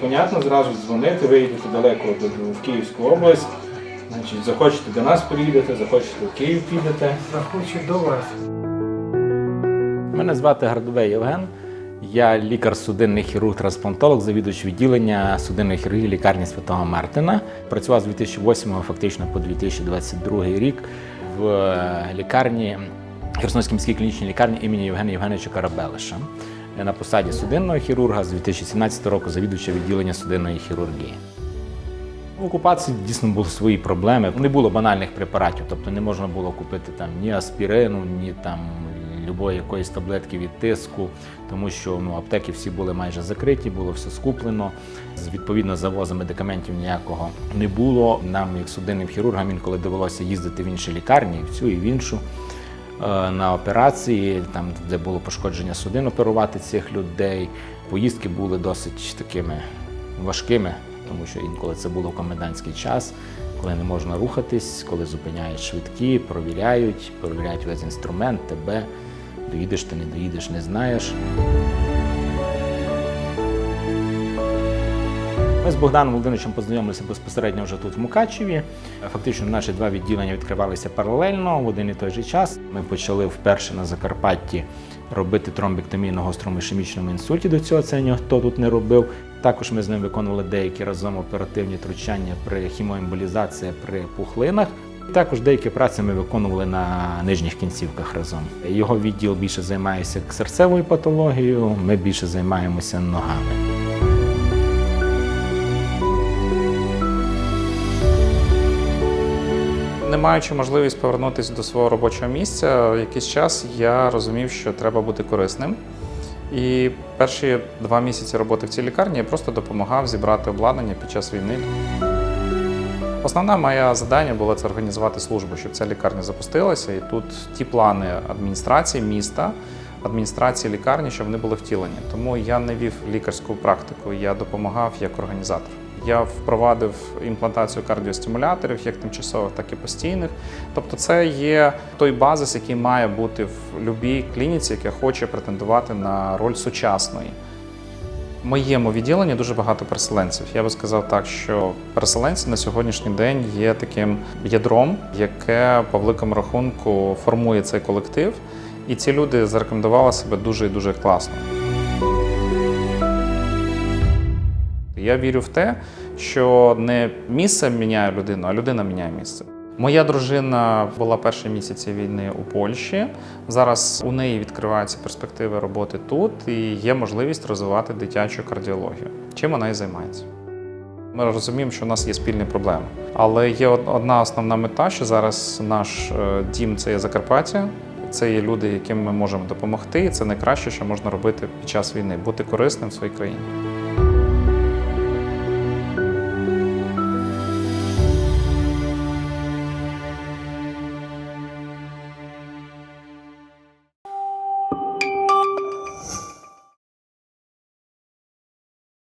понятно, зразу дзвонити, ви їдете далеко в Київську область. Значить, захочете до нас приїдете, захочете в Київ підете. Захочу до вас. Мене звати Градовей Євген. Я лікар-судинний хірург-трансплантолог, завідувач відділення судинної хірургії лікарні Святого Мартина. Працював з 2008 фактично по 2022 рік в е, лікарні Херсонській міській клінічній лікарні імені Євгена Євгеновича Карабелиша. На посаді судинного хірурга з 2017 року завідувача відділення судинної хірургії. В окупації дійсно були свої проблеми. Не було банальних препаратів, тобто не можна було купити там ні аспірину, ні там любої якоїсь таблетки від тиску, тому що ну, аптеки всі були майже закриті, було все скуплено. Відповідно завозу медикаментів ніякого не було. Нам, як судинним хірургам, інколи довелося їздити в інші лікарні, і в цю і в іншу на операції, там де було пошкодження судин, оперувати цих людей. Поїздки були досить такими важкими, тому що інколи це було комендантський час, коли не можна рухатись, коли зупиняють швидкі, провіряють, перевіряють весь інструмент, тебе доїдеш ти, не доїдеш, не знаєш. З Богданом Володимировичем познайомилися безпосередньо вже тут в Мукачеві. Фактично наші два відділення відкривалися паралельно в один і той же час. Ми почали вперше на Закарпатті робити тромбектомію на гострому ішемічному інсульті. До цього це ніхто тут не робив. Також ми з ним виконували деякі разом оперативні втручання при хімоемболізації при пухлинах. Також деякі праці ми виконували на нижніх кінцівках разом. Його відділ більше займається серцевою патологією, ми більше займаємося ногами. Не маючи можливість повернутися до свого робочого місця, якийсь час я розумів, що треба бути корисним. І перші два місяці роботи в цій лікарні я просто допомагав зібрати обладнання під час війни. Основна моя завдання було це організувати службу, щоб ця лікарня запустилася. І тут ті плани адміністрації міста, адміністрації лікарні, щоб вони були втілені. Тому я не вів лікарську практику, я допомагав як організатор. Я впровадив імплантацію кардіостимуляторів, як тимчасових, так і постійних. Тобто, це є той базис, який має бути в будь-якій клініці, яка хоче претендувати на роль сучасної. В моєму відділенні дуже багато переселенців. Я би сказав так, що переселенці на сьогоднішній день є таким ядром, яке по великому рахунку формує цей колектив, і ці люди зарекомендували себе дуже і дуже класно. Я вірю в те, що не місце міняє людину, а людина міняє місце. Моя дружина була перші місяці війни у Польщі. Зараз у неї відкриваються перспективи роботи тут і є можливість розвивати дитячу кардіологію. Чим вона і займається. Ми розуміємо, що у нас є спільні проблеми. Але є одна основна мета, що зараз наш е, дім це є Закарпаття. Це є люди, яким ми можемо допомогти, і це найкраще, що можна робити під час війни бути корисним в своїй країні.